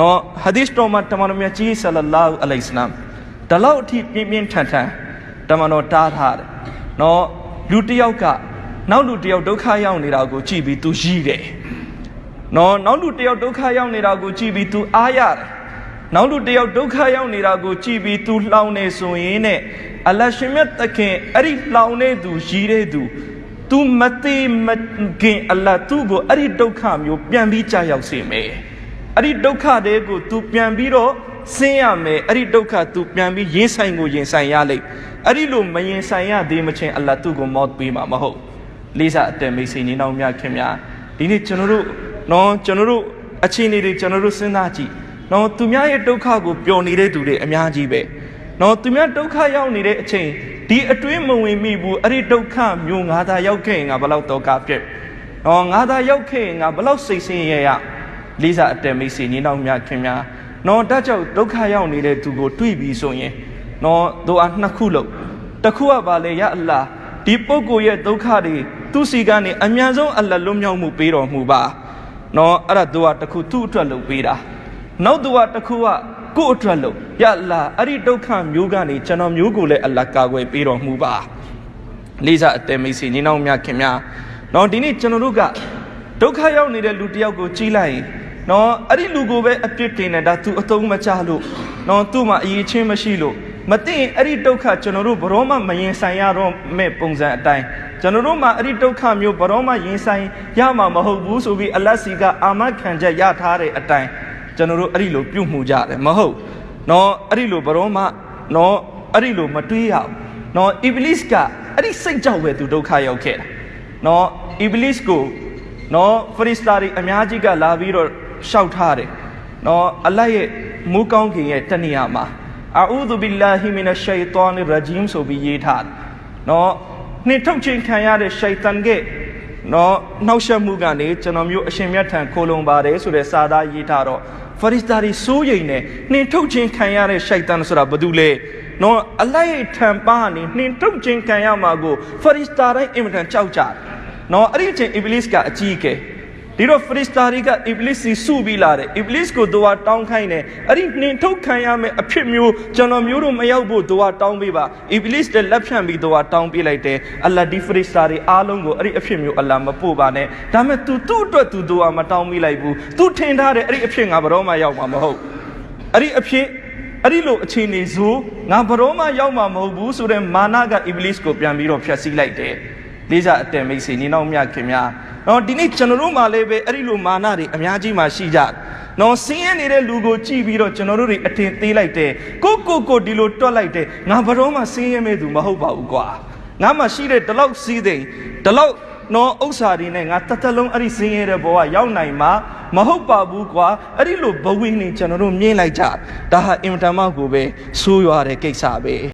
နော်ဟာဒီသ်တော်မှာတမန်တော်မြတ်ကြီးဆလလာဟူအလိုင်စလမ်ဒါလောက်အထိပြင်းပြင်းထန်ထန်တမန်တော်တားထားတယ်နော်လူတစ်ယောက်ကနောက်လူတစ်ယောက်ဒုက္ခရောက်နေတာကိုကြည့်ပြီးသူရည်တယ်နော်နောက်လူတစ်ယောက်ဒုက္ခရောက်နေတာကိုကြည့်ပြီးသူအားရတယ်နောက်လူတစ်ယောက်ဒုက္ခရောက်နေတာကိုကြည့်ပြီးသူလှောင်နေဆိုရင်နဲ့အလရှင်မြတ်သခင်အဲ့ဒီလှောင်နေသူရည်တဲ့သူ तू မသိမခင်အလ္လာဟ်သူ့ကိုအဲ့ဒီဒုက္ခမျိုးပြန်ပြီးကြာရောက်စေမယ် အဲ့ဒီဒုက္ခတွေကို तू ပြန်ပြီးတော့ဆင်းရမယ်အဲ့ဒီဒုက္ခ तू ပြန်ပြီးရင်ဆိုင်ကိုရင်ဆိုင်ရလိမ့်အဲ့ဒီလိုမရင်ဆိုင်ရသေးမချင်းအလ္လာဟ်သူ့ကိုမော့ပေးမှာမဟုတ်လေးစားအတန်မိတ်ဆွေနေနောက်များခင်များဒီနေ့ကျွန်တော်တို့နော်ကျွန်တော်တို့အခြေအနေတွေကျွန်တော်တို့စဉ်းစားကြည့်နော်သူများရဲ့ဒုက္ခကိုပျော်နေတဲ့သူတွေအများကြီးပဲနော်သူများဒုက္ခရောက်နေတဲ့အချိန်ဒီအတွင်းမဝင်မိဘူးအဲ့ဒီဒုက္ခမျိုးငါသာရောက်ခဲ့ရင်ငါဘယ်လောက်တော့ကပြက်နော်ငါသာရောက်ခဲ့ရင်ငါဘယ်လောက်စိတ်ဆင်းရဲရ လေးစားအတန်မိတ်ဆွေနေနောက်များခင်များနော်တတ်ကြောက်ဒုက္ခရောက်နေတဲ့သူကိုတွေ့ပြီဆိုရင်နော်တို့အားနှစ်ခုလို့တစ်ခုကပါလေရအလ္လာဒီပုဂ္ဂိုလ်ရဲ့ဒုက္ခတွေသူစီကနေအမြန်ဆုံးအလ္လာလွတ်မြောက်မှုပေးတော်မူပါနော်အဲ့ဒါတို့ကတစ်ခုသူ့အတွက်လုပ်ပေးတာနောက်သူကတစ်ခုကကိုယ့်အတွက်လုပ်ရအလ္လာအဲ့ဒီဒုက္ခမျိုးကနေကျွန်တော်မျိုးကိုလည်းအလ္လာကာကွယ်ပေးတော်မူပါလေးစားအတယ်မိတ်ဆွေညီနောင်များခင်များနော်ဒီနေ့ကျွန်တော်တို့ကဒုက္ခရောက်နေတဲ့လူတစ်ယောက်ကိုကြည်လိုက်ရင် နော်အဲ့ဒီလူကိုပဲအပြစ်တင်နေတာသူအတုံးမချလို့နော်သူ့မှာအရေးချင်းမရှိလို့မသိရင်အဲ့ဒီဒုက္ခကျွန်တော်တို့ဘရောမှမရင်ဆိုင်ရတော့မဲ့ပုံစံအတိုင်းကျွန်တော်တို့မှာအဲ့ဒီဒုက္ခမျိုးဘရောမှရင်ဆိုင်ရမှာမဟုတ်ဘူးဆိုပြီးအလတ်စီကအာမခံချက်ရထားတဲ့အတိုင်းကျွန်တော်တို့အဲ့ဒီလိုပြုမှုကြတယ်မဟုတ်နော်အဲ့ဒီလိုဘရောမှနော်အဲ့ဒီလိုမတွေးရဘူးနော်အီဘလစ်ကအဲ့ဒီစိတ်ကြောက်ပဲသူဒုက္ခရောက်ခဲ့တာနော်အီဘလစ်ကိုနော်ဖရစ်စတာတွေအများကြီးကလာပြီးတော့ ရှောက်ထားတယ်နော်အလတ်ရဲ့မူကောင်းခင်ရဲ့တနေရာမှာအာဥဒူဘီလာဟီမီနရှိုင်တောန်ရဂျီမ်ဆိုပြီးရေးထားတယ်နော်နှင်ထုတ်ခြင်းခံရတဲ့ရှိုင်တန်ကနော်နှောက်ယှက်မှုကနေကျွန်တော်မျိုးအရှင်မြတ်ထံခိုးလုံပါတယ်ဆိုတဲ့စာသားရေးထားတော့ဖရစ်စတာတွေစိုးရိမ်နေနှင်ထုတ်ခြင်းခံရတဲ့ရှိုင်တန်ဆိုတာဘာတူလဲနော်အလိုက်ရဲ့ထံပါနေနှင်ထုတ်ခြင်းခံရမှာကိုဖရစ်စတာတိုင်းအင်မတန်ကြောက်ကြတယ်နော်အဲ့ဒီအချိန်အီဘလစ်ကအကြီးအကဲ ဒီတော့ဖရစ်စတာတွေကအီဘလစ်စီစုပြီးလာတယ်အီဘလစ်ကိုသူကတောင်းခိုင်းတယ်အဲ့ဒီနှင်ထုတ်ခံရမယ့်အဖြစ်မျိုးကျွန်တော်မျိုးတို့မရောက်ဖို့သူကတောင်းပေးပါအီဘလစ်တဲ့လက်ဖြန့်ပြီးသူကတောင်းပေးလိုက်တယ်အလ္လာဒီဖရစ်စတာတွေအားလုံးကိုအဲ့ဒီအဖြစ်မျိုးအလ္လာမပို့ပါနဲ့ဒါမဲ့ तू သူ့အတွက် तू သူကမတောင်းပေးလိုက်ဘူး तू ထင်ထားတယ်အဲ့ဒီအဖြစ်ငါဘယ်တော့မှရောက်မှာမဟုတ်အဲ့ဒီအဖြစ်အဲ့ဒီလိုအခြေအနေဆိုငါဘရောမှရောက်မှာမဟုတ်ဘူးဆိုတဲ့မာနကအီဘလစ်ကိုပြန်ပြီးတော့ဖျက်ဆီးလိုက်တယ် လေးစားအတယ်မိတ်ဆွေနေနောက်မြခင်များနော်ဒီနေ့ကျွန်တော်တို့မှလည်းပဲအဲ့ဒီလိုမာနတွေအများကြီးမှရှိကြတယ်နော်ဆင်းရဲနေတဲ့လူကိုကြည့်ပြီးတော့ကျွန်တော်တို့တွေအတင်သေးလိုက်တယ်ကိုကိုကိုဒီလိုတွက်လိုက်တယ်ငါဘရောမှဆင်းရဲမဲ့သူမဟုတ်ပါဘူးကွာငါမှရှိတဲ့ဒီလောက်စီးသိမ့်ဒီလောက်နော်ဥစ္စာတွေနဲ့ငါတသက်လုံးအဲ့ဒီဆင်းရဲတဲ့ဘဝရောက်နိုင်မှာမဟုတ်ပါဘူးကွာအဲ့ဒီလိုဘဝင်းနေကျွန်တော်တို့မြင်လိုက်ကြဒါဟာအင်မတန်မှကိုပဲဆိုးရွားတဲ့ကိစ္စပဲ